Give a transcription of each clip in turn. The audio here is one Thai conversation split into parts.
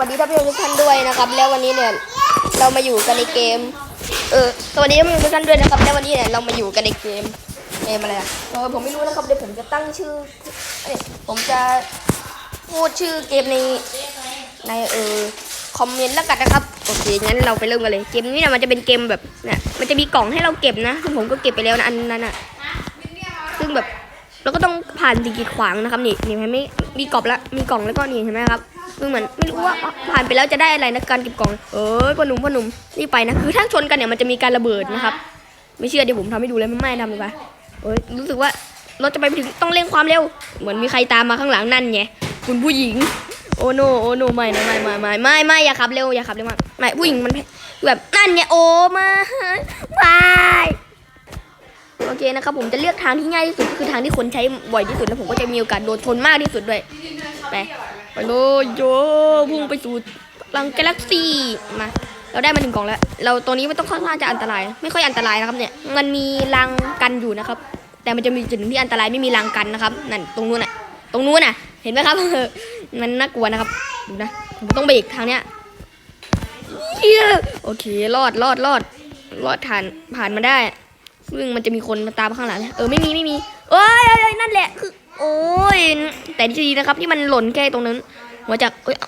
สวัสดีท่านผู้ชมทุกท่านด้วยนะครับ แล้ววันนี้เนี่ยเรามาอยู่กันในเกม เออสวัสดีท่านผู้ชมทุกท่านด้วยนะครับแล้ววันนี้เนี่ยเรามาอยู่กันในเกมเกมอะไรอะเออผมไม่รู้นะครับเดี๋ยวผมจะตั้งชื่อเอ้ยผมจะพูดชื่อเกมในในเออคอมเมนต์แล้วกันนะครับโอเคงั้นเราไปเริ่มกันเลยเกมนี้เนี่ยมันจะเป็นเกมแบบเนี่ยมันจะมีกล่องให้เราเก็บนะซึ่งผมก็เก็บไปแล้วนะอันนั้นอะซึ่งแบบ เราก็ต้องผ่านสิ่งกีดขวางนะครับนี่นี่เห็นไหมมีกรอบละมีกล่องแล้วก็นี่เห็นไหมครับคือเหมือนไม่รู้ว่าผ่านไปแล้วจะได้อะไรนะการเก็บกล่อง เอ้ยพ่อหนุ่มพ่อหนุ่มนี่ไปนะคือถ้าชนกันเนี่ยมันจะมีการระเบิดนะครับ ไม่เชื่อเดี๋ยวผมทำให้ดูเลยไม่ไม่ทำเลยปะเอ้ยรู้สึกว่าราจะไปถึงต้องเร่งความเร็ว เหมือนมีใครตามมาข้างหลังนั่นไงคุณผู้หญิงโอโนโอโนไม่นะไม่ไม่ไม่ไม่ไม่อย่าขับเร็วอย่าขับเร็วมากไม่ผู้หญิงมันแบบนั่นไงโอ้มาไม่ โอเคนะครับผมจะเลือกทางที่ง่ายที่สุดคือทางที่คนใช้บ่อยที่สุดแล้วผมก็จะมีโอกาสโดนชนมากที่สุดด้วยไปไปเลยโยพุ่งไปสู่ลังกาแล็กซี่มาเราได้มาถึงกล่องแล้ว เราตัวนี้ไม่ต้องค่อนข้างจะอันตราย ไม่ค่อยอันตรายนะครับเนี่ยมันมีรังกันอยู่นะครับ แต่มันจะมีจุดหนึ่งที่อันตรายไม่มีรังกันนะครับนั่นตรงนู้นน่ะ ตรงนู้นน่ะ เห็นไหมครับมันน่ากลัวนะครับดูนะผมต้องเบรกทางเนี้ยเหี้ยโอเครอดรอดรอดรอดผ่านผ่านมาได้ ซึ่งมันจะมีคนมาตามข้างหลังเออไม่มีไม่มีเอ้ยเอ้ยนั่นแหละคือ โอ้ยแต่ที่ดีนะครับที่มันหล่นแค่ตรงนั้นหัวจากเอ้ย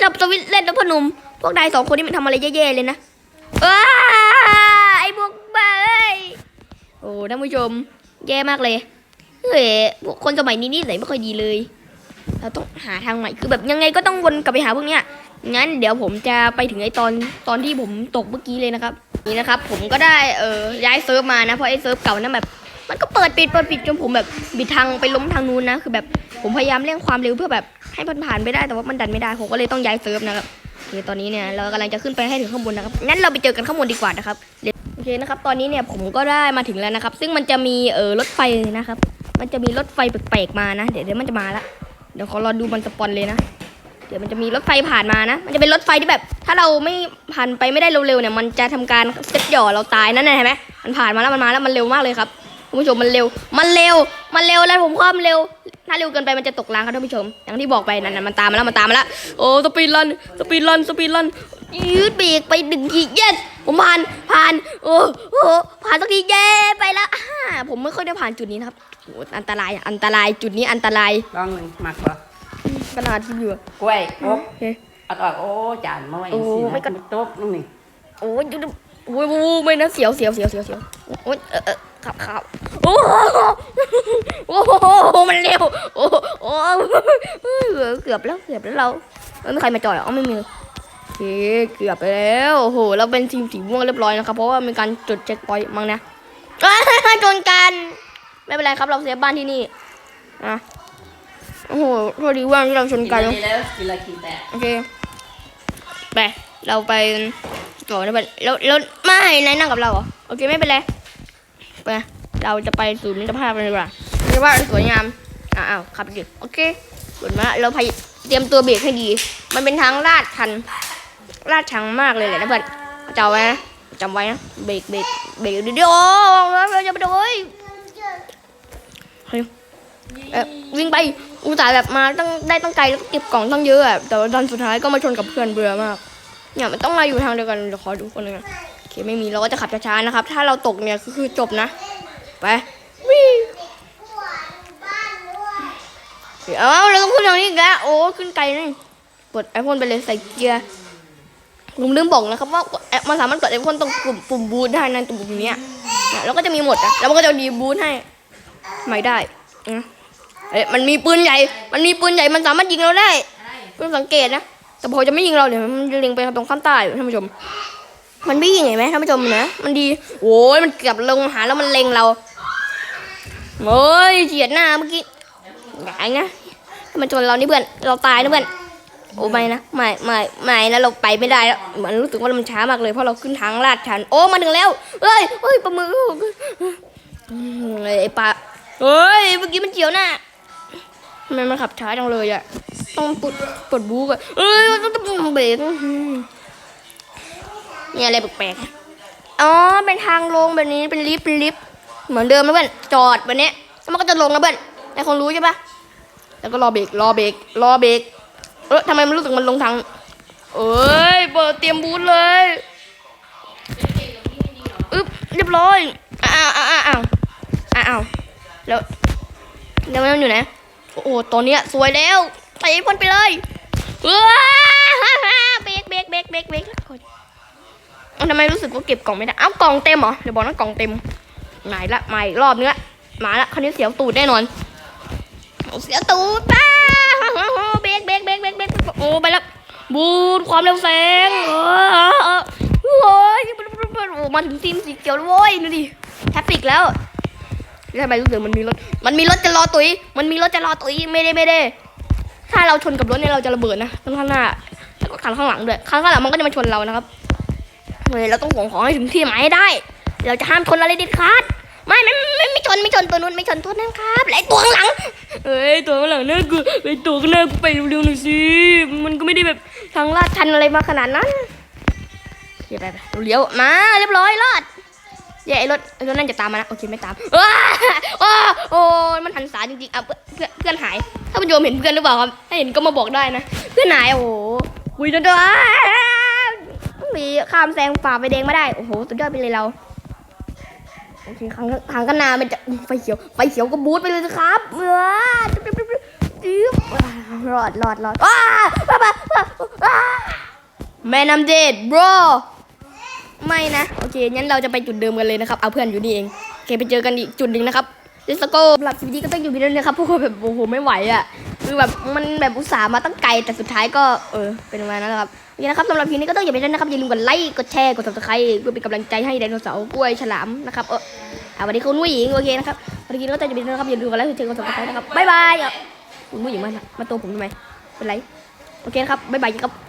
จับสวิตเล่นแล้วพอหนุ่มพวกนายสองคนนี่มันทำอะไรแย่ๆเลยนะอ้าไอ้พวกบ้าเอ้ยโอ้ท่านผู้ชม แย่มากเลยเฮ้ยพวกคนสมัยนี้นิสัยไม่ค่อยดีเลยเราต้องหาทางใหม่คือแบบยังไงก็ต้องวนกลับไปหาพวกเนี้ยงั้นเดี๋ยวผมจะไปถึงไอ้ตอนตอนที่ผมตกเมื่อกี้เลยนะครับ นี่นะครับผมก็ได้เออย้ายเซิร์ฟมานะเพราะไอ้เซิร์ฟเก่านั้นแบบ มันก็เปิดปิดเปิดปิดจนผมแบบบิดทางไปล้มทางนู้นนะคือแบบผมพยายามเร่งความเร็วเพื่อแบบให้มันผ่านไปได้แต่ว่ามันดันไม่ได้ผมก็เลยต้องย้ายเซิร์ฟนะครับโอเคตอนนี้เนี่ยเรากำลังจะขึ้นไปให้ถึงข้างบนนะครับงั้นเราไปเจอกันข้างบนดีกว่านะครับโอเคนะครับตอนนี้เนี่ยผมก็ได้มาถึงแล้วนะครับ ซึ่งมันจะมีเออรถไฟนะครับ มันจะมีรถไฟแปลกๆมานะ เดี๋ยวเดี๋ยวมันจะมาละเดี๋ยวขอรอดูมันสปอนเลยนะ ดี๋ยวมันจะมีรถไฟผ่านมานะ มันจะเป็นรถไฟที่แบบ ถ้าเราไม่ผ่านไปไม่ได้เร็วๆเนี่ย มันจะทำการเซ็ตหย่อเราตายนั่นนะเห็นไหมมันผ่านมาแล้วมันมาแล้วมันเร็วมากเลยครับคุณผู้ชมมันเร็ว มันเร็ว มันเร็วแล้วผมความเร็ว ถ้าเร็วเกินไปมันจะตกรางครับท่านผู้ชม อย่างที่บอกไปนั่นนะมันตามมาแล้วมันตามมาแล้ว โอ้สปีดรันสปีดรันสปีดรันยืดเบรกไปหนึ่งทีเย้ผมผ่านผ่านโอ้โอ้ผ่านสักทีเย้ไปแล้วอ่าผมไม่ค่อยได้ผ่านจุดนี้นะครับโอ้อันตรายอะอันตรายจุดนี้อันตรายลองหนึ่งหมักเหรอ ขนาดที่อยู่อะกล้วยโอ๊บโอเค เอาออกโอ้จานมาไว้โอ้สิไม่นะกระโต๊ะนู่นนี่โอ้ยดูดิโอ้ยโอ้ยไม่นะเสียวเสียวเสียวเสียวเสียวโอ้ยเออเออขับขับโอ้โหโอ้โหมันเร็วโอ้โหโอ้โหเกือบแล้วเกือบแล้วเราไม่มีใครมาจอยเหรออ๋อไม่มีเลยโอเคเกือบไปแล้วโอ้โหเราเป็นทีมสีม่วงเรียบร้อยนะครับเพราะว่ามีการจุดเช็คพอยต์มั้งนะอ้าวชนกัน ไม่เป็นไรครับเราเซฟบ้านที่นี่อะ โอ้โหโทษดีว่าที่เราชนกินกันอะไรแล้วกินอะไรกินแต่โอเคไปเราไปต่อนะบัดแล้วแล้วไม่นายนั่งกับเราเหรอโอเคไม่เป็นไรไปเราจะไปสู่มิตรภาพกันดีกว่ามิตรภาพสวยงามอ้าวอ้าวขับดิโอเคสวยมากเราพยเตรียมตัวเบรกให้ดี มันเป็นทางลาดชันลาดชันมากเลยแหละนะเพื่อนจำไว้นะจำไว้นะเบรกเบรกเบรกดีๆโอ้เราจะไปโดยเฮ้ยเอ่อวิ่งไป อุตส่าห์แบบมาตั้งได้ตั้งไกลแล้วก็เก็บกล่องตั้งเยอะอะแต่ว่าตอนสุดท้ายก็มาชนกับเพื่อนเบื่อมาก เนี่ยมันต้องมาอยู่ทางเดียวกันเดี๋ยวขอดูคนหนึงนะโอเคไม่มีเราก็จะขับช้าๆนะครับ ถ้าเราตกเนี่ยก็คือจบนะไปวิ่งเอ้าเราต้องขึ้นทางนี้อีกแล้วโอ้ขึ้นไกลนี่กดไอโฟนไปเลยใส่เกียร์ผมลืมบอกนะครับว่าแอปมันสามารถกดไอโฟนตรงปุ่มปุ่มบูทได้นะตรงปุ่มนี้นี่ยแล้วก็จะมีหมดอะแล้วมันก็จะดีบูทให้ไม่ได้นะ เอ๊ะมันมีปืนใหญ่ มันมีปืนใหญ่ มันสามารถยิงเราได้เพิ่งสังเกตนะ แต่พอจะไม่ยิงเราเนี่ย มันจะเล็งไปตรงข้างใต้ท่านผู้ชม มันไม่ยิงเห็นไหมท่านผู้ชมนะ มันดี โอ้ยมันเกือบลงหาแล้วมันเล็งเรา โอ้ยเฉียดหน้าเมื่อกี้ใหญ่นะถ้ามันชนเรานี่เพื่อน เราตายนะเพื่อน โอ้ไม่นะ ไม่ ไม่ ไม่นะ เราไปไม่ได้แล้วเหมือนรู้สึกว่ามันช้ามากเลย เพราะเราขึ้นทางลาดชัน โอ้ มาถึงแล้ว เฮ้ย เฮ้ยปลาหมึกอืมไอ้ปลาเฮ้ย เมื่อกี้มันเจียวหน้าทำ ไมมันขับช้าจังเลยอะต้องปลดปลดบู๊ก่อนเอ้ยต้องต้องเบรกเนี่ยอะไรแปลกๆอ๋อเป็นทางลงแบบนี้เป็นลิฟต์เป็นลิฟต์เหมือนเดิมนะเพื่อนจอดแบบนี้แล้วมันก็จะลงนะเพื่อนนายคงรู้ใช่ปะแล้วก็รอเบรกรอเบรกรอเบรกเออทำไมมันรู้สึกมันลงทางเอ้ยเปิดเตรียมบูธเลยอึ๊บเรียบร้อยอ้าวอ้าวอ้าวอ้าวอ้าวแล้วแล้วมันอยู่ไหน โอ้โหตัวเนี้ยสวยแล้วใส่พ่นไปเลยว้าเบรกเบรกเบรกเบรกเบรกเอาทำไมรู้สึกว่าเก็บกล่องไม่ได้เอ้ากล่องเต็มเหรอเดี๋ยวบอกนะกล่องเต็มไหนละมาอีกรอบนึงละมาละคราวนี้เสียวตูดแน่นอนเสียตูดป้าเบรกเบรกเบรกเบรกเบรกโอ้ไปแล้วบูนความเร็วแสงเออโอ้ยมาถึงทีมสีเขียวแล้วโว้ยดูดิแทฟฟิกแล้ว ทำไมรู้สึกมันมีรถ มันมีรถจะรอตุยมันมีรถจะรอตุยไม่ได้ไม่ได้ ถ้าเราชนกับรถเนี่ยเราจะระเบิดนะข้างหน้าแล้วก็คันข้างหลังด้วยคันข้างหลังมันก็จะมาชนเรานะครับเฮ้ยเราต้องส่งของให้ถึงที่หมายให้ได้ เราจะห้ามชนอะไรเด็ดขาดไม่ไม่ไม่ไม่ชนไม่ชนตัวนู้นไม่ชนตัวนั้นครับและไอ้ตัวข้างหลังเอ้ยตัวข้างหลังน่ากูไอ้ตัวข้างหน้ากูไปเร็วๆหน่อยสิมันก็ไม่ได้แบบทางลาดชันอะไรมาขนาดนั้นเดี๋ยวไปไปเลี้ยวมาเรียบร้อยรอด เย้ไอรถไอรถนั่นจะตามมานะโอเคไม่ตามว้าว้โอ้มันหันสาจริงๆอะเพื่อนเพื่อนเพื่อนหายถ้าคุณโยมเห็นเพื่อนหรือเปล่าครับถ้าเห็นก็มาบอกได้นะเพื่อนหายโอ้โหคุยกันด้วยมีข้ามแซงฝ่าไฟแดงไม่ได้โอ้โหสุดยอดไปเลยเราโอเคทางทางกันนามันจะไฟเขียวไฟเขียวก็บูทไปเลยสิครับเออจิ๊บจิ๊บจิ๊บจิ๊บว้าวรอดรอดรอดว้าว้าว้าว้าแม่น้ำเด็ด bro ไม่นะ โอเคงั้นเราจะไปจุดเดิมกันเลยนะครับ เอาเพื่อนอยู่นี่เองโอเคไปเจอกันอีกจุดหนึ่งนะครับเดสโก้สำหรับคลิปนี้ก็ต้องอยู่ที่นั่นนะครับพราะว่าแบบโอ้โหไม่ไหวอะคือแบบมันแบบอุตส่าห์มาตั้งไกลแต่สุดท้ายก็เออเป็นประมาณนั้นแหละครับโอเคนะครับสำหรับคลิปนี้ก็ต้องอย่าไปเล่นนะครับอย่าลืมกดไลค์กดแชร์กด subscribe เพื่อเป็นกำลังใจให้ไดโนเสาร์กล้วยฉลามนะครับเออเอาวันนี้คุณผู้หญิงโอเคนะครับวันนี้ก็ต้องอย่าไปเล่นนะครับอย่าลืมกดไลค์กดแชร์กด subscribe นะครับบ๊ายบายคุณผู้หญิงมามาตัวผมทำไมเป็นไรโอเคครับบ๊ายบายครับ